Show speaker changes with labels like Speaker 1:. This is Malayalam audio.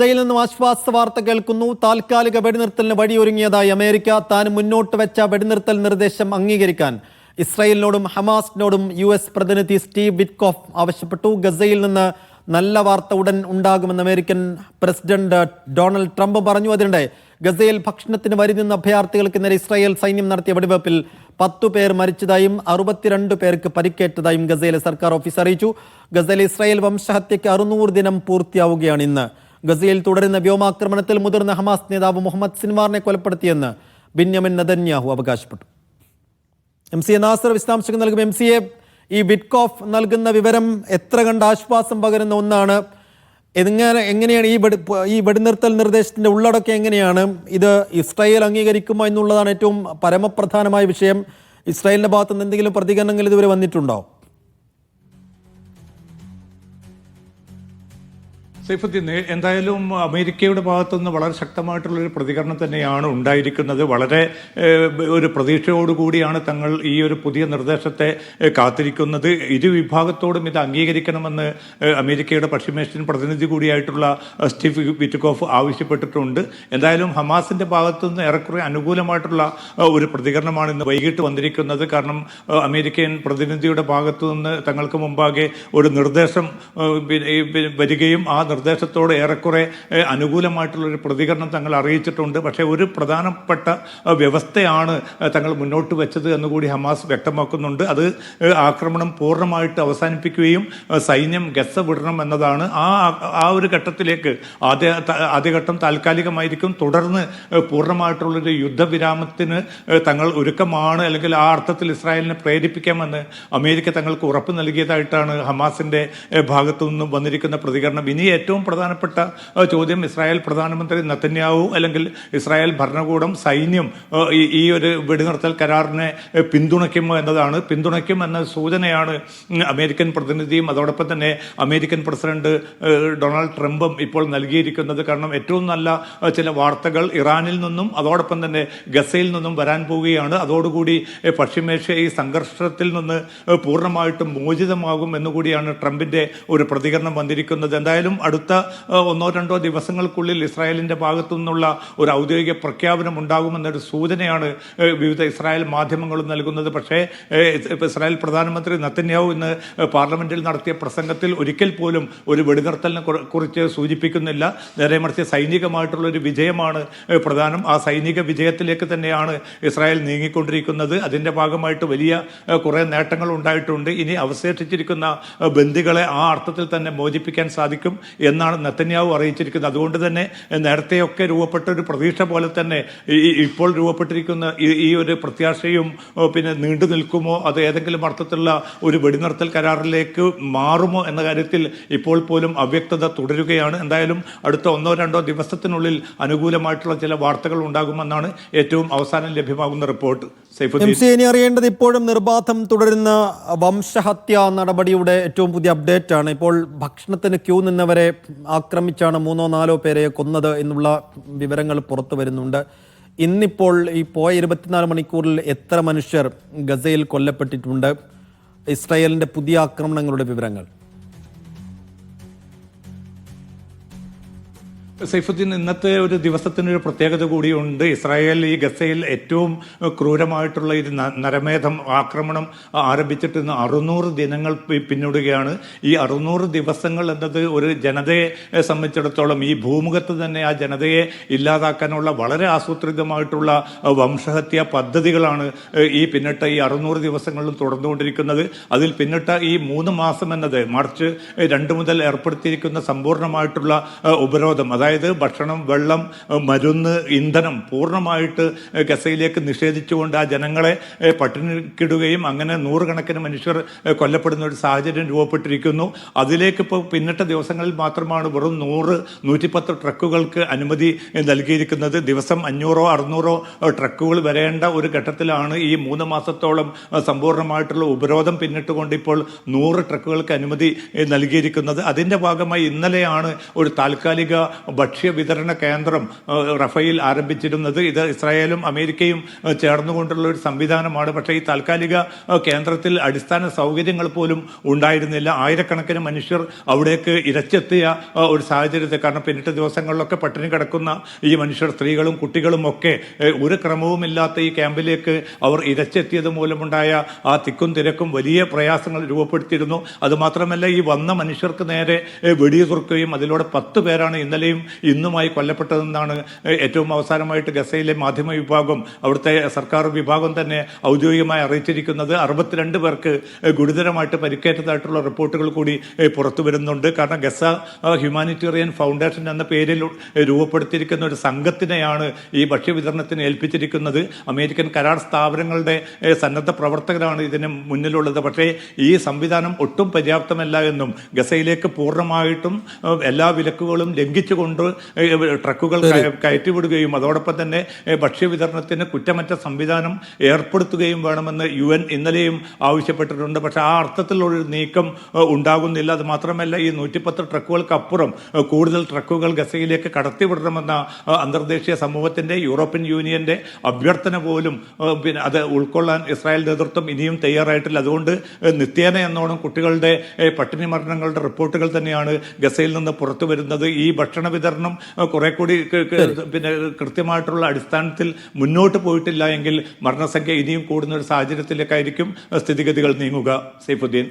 Speaker 1: ഗസയിൽ നിന്നും ആശ്വാസ വാർത്ത കേൾക്കുന്നു. താൽക്കാലിക വെടിനിർത്തലിന് വഴിയൊരുങ്ങിയതായി അമേരിക്ക താൻ മുന്നോട്ട് വെച്ച വെടിനിർത്തൽ നിർദ്ദേശം അംഗീകരിക്കാൻ. ഇസ്രായേലിനോടും ഹമാസിനോടും യു എസ് പ്രതിനിധി സ്റ്റീവ് വിറ്റ്കോഫ് ആവശ്യപ്പെട്ടു. ഗസയിൽ നിന്ന് നല്ല വാർത്ത ഉടൻ ഉണ്ടാകുമെന്ന് അമേരിക്കൻ പ്രസിഡന്റ് ഡൊണാൾഡ് ട്രംപ് പറഞ്ഞു. അതിനിടെ ഗസയിൽ ഭക്ഷണത്തിന് വരി നിന്ന അഭയാർത്ഥികൾക്ക് നേരെ ഇസ്രായേൽ സൈന്യം നടത്തിയ വെടിവെപ്പിൽ പത്തു പേർ മരിച്ചതായും അറുപത്തിരണ്ട് പേർക്ക് പരിക്കേറ്റതായും ഗസയിലെ സർക്കാർ ഓഫീസ് അറിയിച്ചു. ഗസയിലെ ഇസ്രായേൽ വംശഹത്യയ്ക്ക് അറുന്നൂറ് ദിനം പൂർത്തിയാവുകയാണ് ഇന്ന്. ഗസയിൽ തുടരുന്ന വ്യോമാക്രമണത്തിൽ മുതിർന്ന ഹമാസ് നേതാവ് മുഹമ്മദ് സിൻവാറിനെ കൊലപ്പെടുത്തിയെന്ന് ബിന്യമിൻ നദന്യാഹു അവകാശപ്പെട്ടു. എം സി എ നാസർ വിശദാംശങ്ങൾ നൽകും. എം സി എ ഈ വിറ്റ്കോഫ് നൽകുന്ന വിവരം എത്ര കണ്ട് ആശ്വാസം പകരുന്ന ഒന്നാണ്. എങ്ങനെ എങ്ങനെയാണ് ഈ വെടി ഈ വെടിനിർത്തൽ നിർദ്ദേശത്തിന്റെ ഉള്ളടക്കം എങ്ങനെയാണ്? ഇത് ഇസ്രായേൽ അംഗീകരിക്കുമോ എന്നുള്ളതാണ് ഏറ്റവും പരമപ്രധാനമായ വിഷയം. ഇസ്രായേലിന്റെ ഭാഗത്തുനിന്ന് എന്തെങ്കിലും പ്രതികരണങ്ങൾ ഇതുവരെ വന്നിട്ടുണ്ടോ?
Speaker 2: സൈഫുദ്ദീൻ എന്തായാലും അമേരിക്കയുടെ ഭാഗത്തുനിന്ന് വളരെ ശക്തമായിട്ടുള്ള ഒരു പ്രതികരണം തന്നെയാണ് ഉണ്ടായിരിക്കുന്നത്. വളരെ ഒരു പ്രതീക്ഷയോടുകൂടിയാണ് തങ്ങൾ ഈ ഒരു പുതിയ നിർദ്ദേശത്തെ കാത്തിരിക്കുന്നത്. ഇരു വിഭാഗത്തോടും ഇത് അംഗീകരിക്കണമെന്ന് അമേരിക്കയുടെ പശ്ചിമേഷ്യൻ പ്രതിനിധി കൂടിയായിട്ടുള്ള സ്റ്റീഫ് വിറ്റ്കോഫ് ആവശ്യപ്പെട്ടിട്ടുണ്ട്. എന്തായാലും ഹമാസിന്റെ ഭാഗത്തുനിന്ന് ഏറെക്കുറെ അനുകൂലമായിട്ടുള്ള ഒരു പ്രതികരണമാണ് ഇന്ന് വൈകിട്ട് വന്നിരിക്കുന്നത്. കാരണം അമേരിക്കൻ പ്രതിനിധിയുടെ ഭാഗത്തു നിന്ന് തങ്ങൾക്ക് മുമ്പാകെ ഒരു നിർദ്ദേശം വരികയും ആ നിർദ്ദേശത്തോട് ഏറെക്കുറെ അനുകൂലമായിട്ടുള്ളൊരു പ്രതികരണം തങ്ങൾ അറിയിച്ചിട്ടുണ്ട്. പക്ഷേ ഒരു പ്രധാനപ്പെട്ട വ്യവസ്ഥയാണ് തങ്ങൾ മുന്നോട്ട് വെച്ചത് എന്നുകൂടി ഹമാസ് വ്യക്തമാക്കുന്നുണ്ട്. അത് ആക്രമണം പൂർണമായിട്ട് അവസാനിപ്പിക്കുകയും സൈന്യം ഗസ വിടണം എന്നതാണ്. ആ ആ ഒരു ഘട്ടത്തിലേക്ക് ആദ്യ ആദ്യഘട്ടം താൽക്കാലികമായിരിക്കും. തുടർന്ന് പൂർണമായിട്ടുള്ളൊരു യുദ്ധവിരാമത്തിന് തങ്ങൾ ഒരുക്കമാണ് അല്ലെങ്കിൽ ആ അർത്ഥത്തിൽ ഇസ്രായേലിനെ പ്രേരിപ്പിക്കാമെന്ന് അമേരിക്ക തങ്ങൾക്ക് ഉറപ്പ് നൽകിയതായിട്ടാണ് ഹമാസിന്റെ ഭാഗത്തു നിന്നും വന്നിരിക്കുന്ന പ്രതികരണം. ഇനി ഏറ്റവും പ്രധാനപ്പെട്ട ചോദ്യം ഇസ്രായേൽ പ്രധാനമന്ത്രി നത്തന്യാവു അല്ലെങ്കിൽ ഇസ്രായേൽ ഭരണകൂടം സൈന്യം ഈ- ഒരു വെടിനിർത്തൽ കരാറിനെ പിന്തുണയ്ക്കുമോ എന്നതാണ്. പിന്തുണയ്ക്കും എന്ന സൂചനയാണ് അമേരിക്കൻ പ്രതിനിധിയും അതോടൊപ്പം തന്നെ അമേരിക്കൻ പ്രസിഡന്റ് ഡൊണാൾഡ് ട്രംപും ഇപ്പോൾ നൽകിയിരിക്കുന്നത്. കാരണം ഏറ്റവും നല്ല ചില വാർത്തകൾ ഇറാനിൽ നിന്നും അതോടൊപ്പം തന്നെ ഗസയിൽ നിന്നും വരാൻ പോവുകയാണ്. അതോടുകൂടി പശ്ചിമേഷ്യ ഈ സംഘർഷത്തിൽ നിന്ന് പൂർണമായിട്ടും മോചിതമാകും എന്നുകൂടിയാണ് ട്രംപിന്റെ ഒരു പ്രതികരണം വന്നിരിക്കുന്നത്. എന്തായാലും അടുത്ത ഒന്നോ രണ്ടോ ദിവസങ്ങൾക്കുള്ളിൽ ഇസ്രായേലിന്റെ ഭാഗത്തു നിന്നുള്ള ഒരു ഔദ്യോഗിക പ്രഖ്യാപനം ഉണ്ടാകുമെന്നൊരു സൂചനയാണ് വിവിധ ഇസ്രായേൽ മാധ്യമങ്ങളും നൽകുന്നത്. പക്ഷേ ഇസ്രായേൽ പ്രധാനമന്ത്രി നത്തന്യാവു ഇന്ന് പാർലമെന്റിൽ നടത്തിയ പ്രസംഗത്തിൽ ഒരിക്കൽ പോലും ഒരു വെടിനിർത്തലിനെ കുറിച്ച് സൂചിപ്പിക്കുന്നില്ല. നേരെ മറിച്ച് സൈനികമായിട്ടുള്ള ഒരു വിജയമാണ് പ്രധാനം. ആ സൈനിക വിജയത്തിലേക്ക് തന്നെയാണ് ഇസ്രായേൽ നീങ്ങിക്കൊണ്ടിരിക്കുന്നത്. അതിന്റെ ഭാഗമായിട്ട് വലിയ കുറേ നേട്ടങ്ങൾ ഉണ്ടായിട്ടുണ്ട്. ഇനി അവശേഷിച്ചിരിക്കുന്ന ബന്ദികളെ ആ അർത്ഥത്തിൽ തന്നെ മോചിപ്പിക്കാൻ സാധിക്കും. എന്നാണ് നത്തന്യാവ് അറിയിച്ചിരിക്കുന്നത്. അതുകൊണ്ട് തന്നെ നേരത്തെയൊക്കെ രൂപപ്പെട്ട ഒരു പ്രതീക്ഷ പോലെ തന്നെ ഇപ്പോൾ രൂപപ്പെട്ടിരിക്കുന്ന ഈ- ഒരു പ്രത്യാശയും പിന്നെ നീണ്ടു നിൽക്കുമോ അത് ഏതെങ്കിലും അർത്ഥത്തിലുള്ള ഒരു വെടിനിർത്തൽ കരാറിലേക്ക് മാറുമോ എന്ന കാര്യത്തിൽ ഇപ്പോൾ പോലും അവ്യക്തത തുടരുകയാണ്. എന്തായാലും അടുത്ത ഒന്നോ രണ്ടോ ദിവസത്തിനുള്ളിൽ അനുകൂലമായിട്ടുള്ള ചില വാർത്തകൾ ഉണ്ടാകുമെന്നാണ് ഏറ്റവും അവസാനം ലഭ്യമാകുന്ന റിപ്പോർട്ട്. സൈഫുദ്ദീൻ.
Speaker 1: അറിയേണ്ടത് ഇപ്പോഴും നിർബാധം തുടരുന്ന വംശഹത്യ നടപടിയുടെ ഏറ്റവും പുതിയ അപ്ഡേറ്റ് ആണ് ഇപ്പോൾ ഭക്ഷണത്തിന് ക്യൂ നിന്നവരെ ആക്രമിച്ചാണ് മൂന്നോ നാലോ പേരെ കൊന്നത് എന്നുള്ള വിവരങ്ങൾ പുറത്തു വരുന്നുണ്ട്. ഇന്നിപ്പോൾ ഈ പോയ ഇരുപത്തിനാല് മണിക്കൂറിൽ എത്ര മനുഷ്യർ ഗസയിൽ കൊല്ലപ്പെട്ടിട്ടുണ്ട്? ഇസ്രായേലിന്റെ പുതിയ ആക്രമണങ്ങളുടെ വിവരങ്ങൾ.
Speaker 2: സൈഫുദ്ദീൻ ഇന്നത്തെ ഒരു ദിവസത്തിനൊരു പ്രത്യേകത കൂടിയുണ്ട്. ഇസ്രായേൽ ഈ ഗസയിൽ ഏറ്റവും ക്രൂരമായിട്ടുള്ള ഒരു നരമേധം ആക്രമണം ആരംഭിച്ചിട്ട് ഇന്ന് അറുന്നൂറ് ദിനങ്ങൾ പിന്നിടുകയാണ്. ഈ അറുന്നൂറ് ദിവസങ്ങൾ എന്നത് ഒരു ജനതയെ സംബന്ധിച്ചിടത്തോളം ഈ ഭൂമുഖത്ത് തന്നെ ആ ജനതയെ ഇല്ലാതാക്കാനുള്ള വളരെ ആസൂത്രിതമായിട്ടുള്ള വംശഹത്യ പദ്ധതികളാണ് ഈ പിന്നിട്ട ഈ അറുന്നൂറ് ദിവസങ്ങളിലും തുടർന്നുകൊണ്ടിരിക്കുന്നത്. അതിൽ പിന്നിട്ട ഈ മൂന്ന് മാസം എന്നത് മാർച്ച് രണ്ട് മുതൽ ഏർപ്പെടുത്തിയിരിക്കുന്ന സമ്പൂർണമായിട്ടുള്ള ഉപരോധം അതായത് ഭക്ഷണം വെള്ളം മരുന്ന് ഇന്ധനം പൂർണമായിട്ട് ഗസയിലേക്ക് നിഷേധിച്ചുകൊണ്ട് ആ ജനങ്ങളെ പട്ടിണിക്കിടുകയും അങ്ങനെ നൂറുകണക്കിന് മനുഷ്യർ കൊല്ലപ്പെടുന്ന ഒരു സാഹചര്യം രൂപപ്പെട്ടിരിക്കുന്നു. അതിലേക്ക് ഇപ്പോൾ പിന്നിട്ട ദിവസങ്ങളിൽ മാത്രമാണ് വെറും നൂറ് നൂറ്റിപ്പത്ത് ട്രക്കുകൾക്ക് അനുമതി നൽകിയിരിക്കുന്നത്. ദിവസം അഞ്ഞൂറോ അറുന്നൂറോ ട്രക്കുകൾ വരേണ്ട ഒരു ഘട്ടത്തിലാണ് ഈ മൂന്ന് മാസത്തോളം സമ്പൂർണമായിട്ടുള്ള ഉപരോധം പിന്നിട്ടുകൊണ്ട് ഇപ്പോൾ നൂറ് ട്രക്കുകൾക്ക് അനുമതി നൽകിയിരിക്കുന്നത്. അതിന്റെ ഭാഗമായി ഇന്നലെയാണ് ഒരു താൽക്കാലിക ഭക്ഷ്യ വിതരണ കേന്ദ്രം റഫയിൽ ആരംഭിച്ചിരുന്നത്. ഇത് ഇസ്രായേലും അമേരിക്കയും ചേർന്നുകൊണ്ടുള്ള ഒരു സംവിധാനമാണ്. പക്ഷേ ഈ താൽക്കാലിക കേന്ദ്രത്തിൽ അടിസ്ഥാന സൗകര്യങ്ങൾ പോലും ഉണ്ടായിരുന്നില്ല. ആയിരക്കണക്കിന് മനുഷ്യർ അവിടേക്ക് ഇരച്ചെത്തിയ ഒരു സാഹചര്യത്തിൽ. കാരണം പിന്നിട്ട ദിവസങ്ങളിലൊക്കെ പട്ടിണി കിടക്കുന്ന ഈ മനുഷ്യർ സ്ത്രീകളും കുട്ടികളും ഒക്കെ ഒരു ക്രമവുമില്ലാത്ത ഈ ക്യാമ്പിലേക്ക് അവർ ഇരച്ചെത്തിയത് മൂലമുണ്ടായ ആ തിക്കും തിരക്കും വലിയ പ്രയാസങ്ങൾ രൂപപ്പെടുത്തിയിരുന്നു. അതുമാത്രമല്ല ഈ വന്ന മനുഷ്യർക്ക് നേരെ വെടിയുതിർക്കുകയും അതിലൂടെ പത്ത് പേരാണ് ഇന്നലെയും ഇന്നുമായി കൊല്ലപ്പെട്ടതെന്നാണ് ഏറ്റവും അവസാനമായിട്ട് ഗസയിലെ മാധ്യമ വിഭാഗം അവിടുത്തെ സർക്കാർ വിഭാഗം തന്നെ ഔദ്യോഗികമായി അറിയിച്ചിരിക്കുന്നത്. അറുപത്തിരണ്ട് പേർക്ക് ഗുരുതരമായിട്ട് പരിക്കേറ്റതായിട്ടുള്ള റിപ്പോർട്ടുകൾ കൂടി പുറത്തു വരുന്നുണ്ട്. കാരണം ഗസ ഹ്യൂമാനിറ്റേറിയൻ ഫൗണ്ടേഷൻ എന്ന പേരിൽ രൂപപ്പെടുത്തിയിരിക്കുന്ന ഒരു സംഘത്തിനെയാണ് ഈ ഭക്ഷ്യവിതരണത്തിന് ഏൽപ്പിച്ചിരിക്കുന്നത്. അമേരിക്കൻ കരാർ സ്ഥാപനങ്ങളുടെ സന്നദ്ധ പ്രവർത്തകരാണ് ഇതിന് മുന്നിലുള്ളത്. പക്ഷേ ഈ സംവിധാനം ഒട്ടും പര്യാപ്തമല്ല എന്നും ഗസയിലേക്ക് പൂർണമായിട്ടും എല്ലാ വിലക്കുകളും ലംഘിച്ചുകൊണ്ട് ഏഹ്, ട്രക്കുകൾ കയ- കയറ്റിവിടുകയും അതോടൊപ്പം തന്നെ ഭക്ഷ്യവിതരണത്തിന് കുറ്റമറ്റ സംവിധാനം ഏർപ്പെടുത്തുകയും വേണമെന്ന് യു എൻ ഇന്നലെയും ആവശ്യപ്പെട്ടിട്ടുണ്ട്. പക്ഷേ ആ അർത്ഥത്തിലുള്ളൊരു നീക്കം ഉണ്ടാകുന്നില്ല. അത് മാത്രമല്ല ഈ നൂറ്റിപ്പത്ത് ട്രക്കുകൾക്കപ്പുറം കൂടുതൽ ട്രക്കുകൾ ഗസയിലേക്ക് കടത്തിവിടണമെന്ന അന്തർദേശീയ സമൂഹത്തിന്റെ യൂറോപ്യൻ യൂണിയന്റെ അഭ്യർത്ഥന പോലും പിന്നെ അത് ഉൾക്കൊള്ളാൻ ഇസ്രായേൽ നേതൃത്വം ഇനിയും തയ്യാറായിട്ടില്ല. അതുകൊണ്ട് നിത്യേന എന്നോണം കുട്ടികളുടെ പട്ടിണി മരണങ്ങളുടെ റിപ്പോർട്ടുകൾ തന്നെയാണ് ഗസയിൽ നിന്ന് പുറത്തു വരുന്നത് ഈ ഭക്ഷണ വിതരണം കുറെ കൂടി പിന്നെ കൃത്യമായിട്ടുള്ള അടിസ്ഥാനത്തിൽ മുന്നോട്ട് പോയിട്ടില്ല എങ്കിൽ മരണസംഖ്യ ഇനിയും കൂടുന്ന ഒരു സാഹചര്യത്തിലേക്കായിരിക്കും സ്ഥിതിഗതികൾ നീങ്ങുക. സൈഫുദ്ദീൻ.